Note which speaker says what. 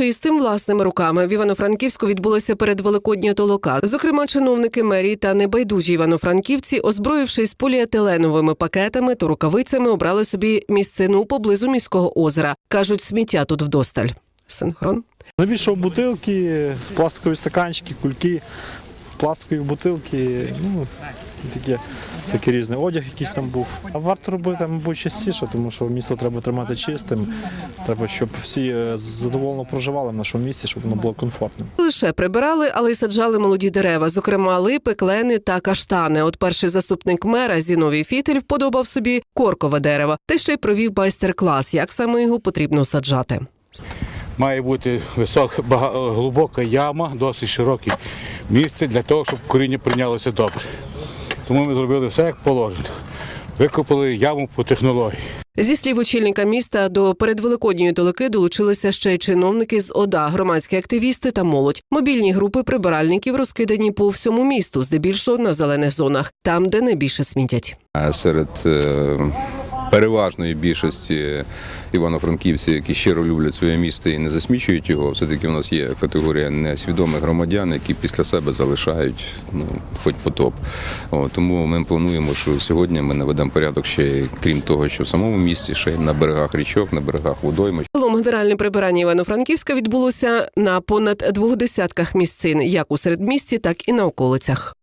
Speaker 1: І з тим власними руками в Івано-Франківську відбулося передвеликодня толока. Зокрема, чиновники мерії та небайдужі івано-франківці, озброївшись поліетиленовими пакетами та рукавицями, обрали собі місцину поблизу міського озера. кажуть, сміття тут вдосталь. Синхрон.
Speaker 2: Навішав бутилки, пластикові стаканчики, кульки, пластикові бутилки, ну таке всякий різний одяг якийсь там був. А варто робити, мабуть, частіше, тому що місто треба тримати чистим. Треба, щоб всі е, задоволено проживали в нашому місті, щоб воно було комфортним.
Speaker 1: Лише прибирали, але й саджали молоді дерева, зокрема липи, клени та каштани. От перший заступник мера Зіновій Фітель вподобав собі коркове дерево, та ще й провів майстер-клас, як саме його потрібно саджати.
Speaker 3: Має бути висока, глибока яма, досить широке місце для того, щоб коріння прийнялося добре. Тому ми зробили все як положено. Викопали яму по технології.
Speaker 1: Зі слів очільника міста до передвеликодньої толоки долучилися ще й чиновники з ОДА, громадські активісти та молодь. Мобільні групи прибиральників розкидані по всьому місту, здебільшого на зелених зонах, там, де найбільше смітять.
Speaker 4: А серед е, переважної більшості івано-франківців, які щиро люблять своє місто і не засмічують його, все-таки у нас є категорія несвідомих громадян, які після себе залишають ну, хоч потоп. О, тому ми плануємо, що сьогодні ми наведемо порядок ще крім того, що в самому місті, ще й на берегах річок, на берегах.
Speaker 1: Загалом генеральне прибирання Івано-Франківська відбулося на понад двох десятках місцин, як у середмісті, так і на околицях.